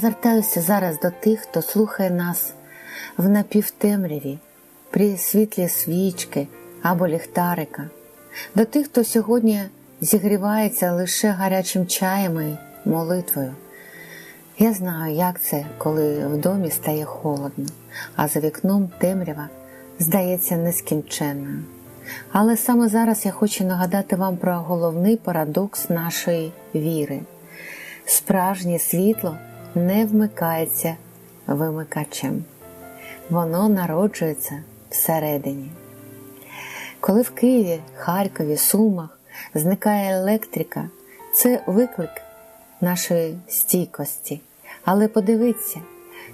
звертаюся зараз до тих, хто слухає нас в напівтемряві, при світлі свічки або ліхтарика, до тих, хто сьогодні зігрівається лише гарячим чаєм і молитвою. Я знаю, як це, коли в домі стає холодно, а за вікном темрява здається нескінченною. Але саме зараз я хочу нагадати вам про головний парадокс нашої віри. Справжнє світло не вмикається вимикачем, воно народжується всередині. Коли в Києві, Харкові, Сумах зникає електрика, це виклик нашої стійкості. Але подивіться,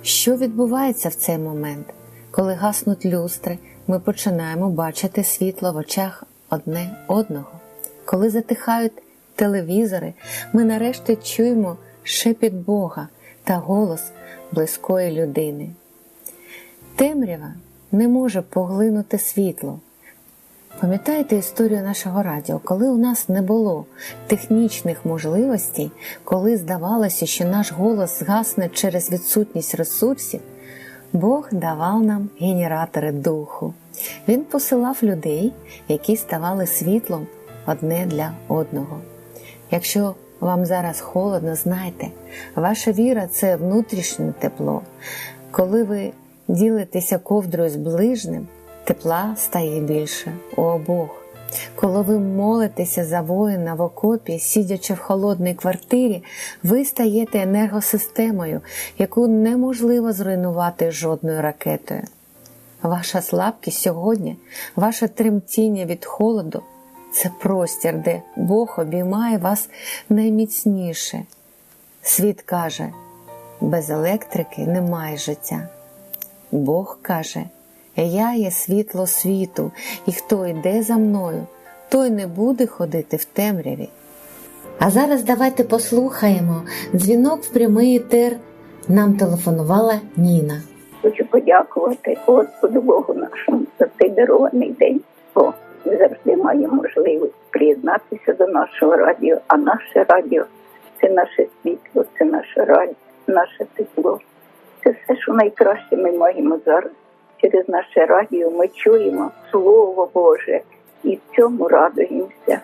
що відбувається в цей момент, коли гаснуть люстри, ми починаємо бачити світло в очах одне одного. Коли затихають телевізори, ми нарешті чуємо шепіт Бога та голос близької людини. Темрява не може поглинути світло. Пам'ятаєте історію нашого радіо, коли у нас не було технічних можливостей, коли здавалося, що наш голос згасне через відсутність ресурсів, Бог давав нам генератори духу. Він посилав людей, які ставали світлом одне для одного. Якщо вам зараз холодно, знайте, ваша віра це внутрішнє тепло. Коли ви ділитеся ковдрою з ближним, тепла стає більше у обох. Коли ви молитеся за воїна в окопі, сидячи в холодній квартирі, ви стаєте енергосистемою, яку неможливо зруйнувати жодною ракетою. Ваша слабкість сьогодні, ваше тремтіння від холоду це простір, де Бог обіймає вас найміцніше. Світ каже, без електрики немає життя. Бог каже, я є світло світу, і хто йде за мною, той не буде ходити в темряві. А зараз давайте послухаємо дзвінок в прямий етер. Нам телефонувала Ніна. Хочу подякувати Господу Богу нашому за цей дарований день, ми завжди маємо можливість приєднатися до нашого радіо. А наше радіо це наше світло, це наше радіо, наше тепло. Це все, що найкраще ми маємо зараз. Через наше радіо ми чуємо Слово Боже і в цьому радуємося.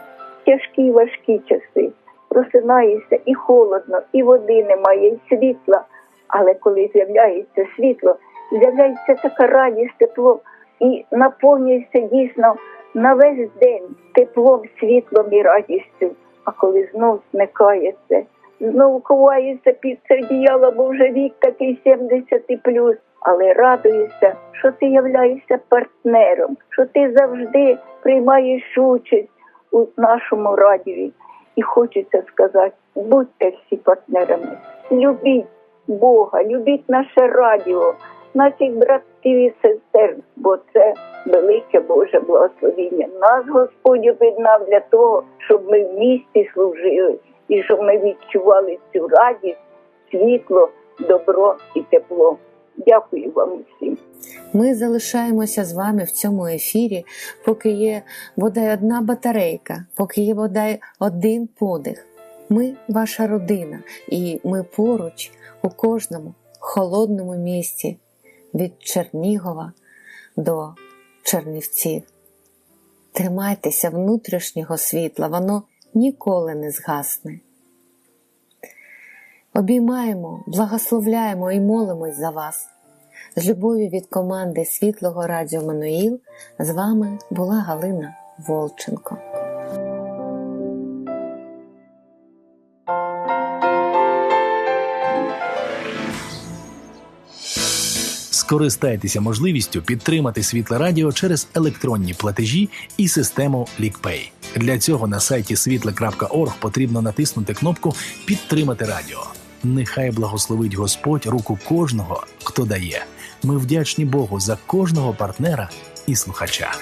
Тяжкі важкі часи. Просинаєшся і холодно, і води немає, і світла. Але коли з'являється світло, з'являється така радість, тепло і наповнюється дійсно на весь день теплом, світлом і радістю. А коли знов зникає це, знову ховаєшся під це одіяло, бо вже вік такий 70 і плюс. Але радуєшся, що ти являєшся партнером, що ти завжди приймаєш участь у нашому радіо. І хочеться сказати, будьте всі партнерами, любіть Бога, любіть наше радіо, наших братів і сестер, бо це благословіння. Нас Господь об'єднав для того, щоб ми в місті служили і щоб ми відчували цю радість, світло, добро і тепло. Дякую вам усім. Ми залишаємося з вами в цьому ефірі, поки є бодай одна батарейка, поки є бодай один подих. Ми ваша родина, і ми поруч у кожному холодному місті від Чернігова до Чернівців. Тримайтеся внутрішнього світла, воно ніколи не згасне. Обіймаємо, благословляємо і молимось за вас. З любов'ю від команди Світлого Радіо Мануїл з вами була Галина Волченко. Скористайтеся можливістю підтримати світле радіо через електронні платежі і систему LeakPay. Для цього на сайті світле.орг потрібно натиснути кнопку Підтримати радіо. Нехай благословить Господь руку кожного, хто дає. Ми вдячні Богу за кожного партнера і слухача.